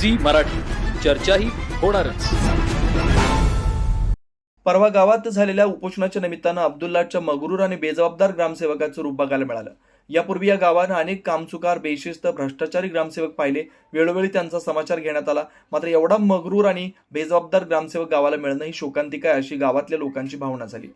Zee Marathi. चर्चाही होणारच. परवा गावात झालेल्या उपोषणाच्या निमित्तानं अब्दुल्लाच्या मगरूर आणि बेजबाबदार ग्रामसेवकाचं रूप बघायला मिळालं. यापूर्वी या गावानं अनेक कामचुकार बेशिस्त भ्रष्टाचारी ग्रामसेवक पाहिले. वेळोवेळी त्यांचा समाचार घेण्यात आला. मात्र एवढा मगरूर आणि बेजबाबदार ग्रामसेवक गावाला मिळणं ही शोकांतिका आहे अशी गावातल्या लोकांची भावना झाली.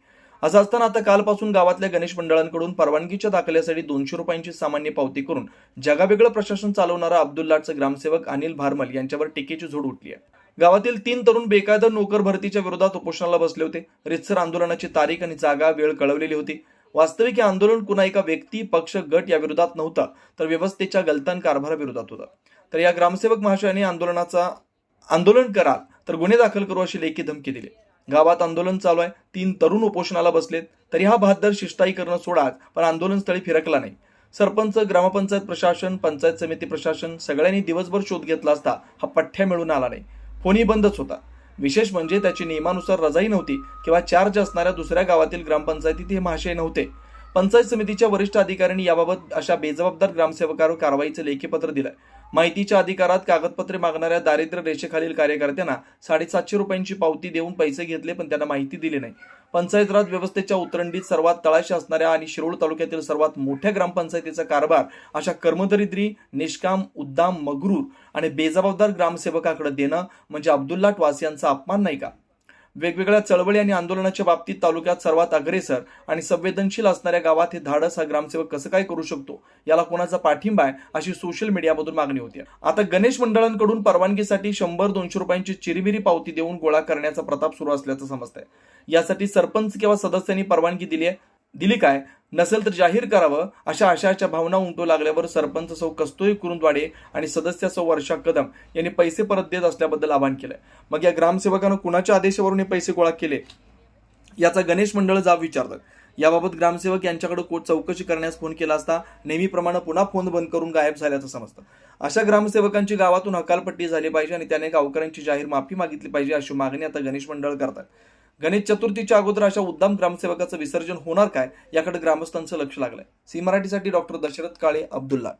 असं असताना आता कालपासून गावातल्या गणेश मंडळांकडून परवानगीच्या दाखल्यासाठी दोनशे रुपयांची सामान्य पावती करून जगावेगळं प्रशासन चालवणारा अब्दुल्लाटचं ग्रामसेवक अनिल भारमल यांच्यावर टीकेची झोड उठली आहे. गावातील तीन तरुण बेकायदा नोकर भरतीच्या विरोधात उपोषणाला बसले होते. रितसर आंदोलनाची तारीख आणि जागा वेळ कळवलेली होती. वास्तविक हे आंदोलन कुणा एका व्यक्ती पक्ष गट या विरोधात नव्हता तर व्यवस्थेच्या गलतान कारभाराविरोधात होता. तर या ग्रामसेवक महाशयाने आंदोलनाचा आंदोलन कराल तर गुन्हे दाखल करू अशी लेखी धमकी दिली. गावात आंदोलन चालू आहे. तीन तरुण उपोषणाला बसलेत. तरी हा बहादर शिष्टाई करणं सोडाच पण आंदोलनस्थळी फिरकला नाही. सरपंच ग्रामपंचायत प्रशासन पंचायत समिती प्रशासन सगळ्यांनी दिवसभर शोध घेतला असता हा पठ्ठ्या मिळून आला नाही. फोनही बंदच होता. विशेष म्हणजे त्याची नियमानुसार रजाई नव्हती किंवा चार्ज असणाऱ्या दुसऱ्या गावातील ग्रामपंचायतीत हे महाशय नव्हते. पंचायत समितीच्या वरिष्ठ अधिकाऱ्यांनी याबाबत अशा बेजबाबदार ग्रामसेवकावर कारवाईचं लेखीपत्र दिलंय. माहितीच्या अधिकारात कागदपत्रे मागणाऱ्या दारिद्र्य रेषेखालील कार्यकर्त्यांना साडेसातशे रुपयांची पावती देऊन पैसे घेतले पण त्यांना माहिती दिली नाही. पंचायत राज व्यवस्थेच्या उतरंडीत सर्वात तळाशी असणाऱ्या आणि शिरोळ तालुक्यातील सर्वात मोठ्या ग्रामपंचायतीचा कारभार अशा कर्मदरिद्री निष्काम उद्दाम मगरूर आणि बेजबाबदार ग्रामसेवकाकडे देणं म्हणजे अब्दुल्लाट वासियांचा अपमान नाही का? वेगवेगळ्या चळवळी आणि आंदोलनाच्या बाबतीत तालुक्यात सर्वात अग्रेसर आणि संवेदनशील असणाऱ्या गावात हे धाडस हा ग्रामसेवक कसं काय करू शकतो याला कोणाचा पाठिंबा आहे अशी सोशल मीडियामधून मागणी होती. आता गणेश मंडळांकडून परवानगीसाठी शंभर दोनशे रुपयांची चिरमिरी पावती देऊन गोळा करण्याचा प्रताप सुरू असल्याचं समजतंय. यासाठी सरपंच किंवा सदस्यांनी परवानगी दिली आहे दिली काय? नसेल तर जाहीर करावं अशा आशयाच्या भावना उमटू लागल्यावर सरपंच सौ कस्तुरी कुरुंदवाडे आणि सदस्य सौ वर्षा कदम यांनी पैसे परत देत असल्याबद्दल आवाहन केलंय. मग या ग्रामसेवकानं कुणाच्या आदेशावरून हे पैसे गोळा केले? याचा गणेश मंडळ जाब विचारतात याबाबत ग्रामसेवक यांच्याकडे को चौकशी करण्यास फोन केला असता नेहमीप्रमाणे पुन्हा फोन बंद करून गायब झाल्याचं समजतं. अशा ग्रामसेवकांची गावातून हकालपट्टी झाली पाहिजे आणि त्याने गावकऱ्यांची जाहीर माफी मागितली पाहिजे अशी मागणी आता गणेश मंडळ करतात. गणेश चतुर्थीच्या अगोदर अशा उद्दाम ग्रामसेवकाचं विसर्जन होणार काय याकडे ग्रामस्थांचं लक्ष लागलंय. सी मराठीसाठी डॉक्टर दशरथ काळे अब्दुल्ला.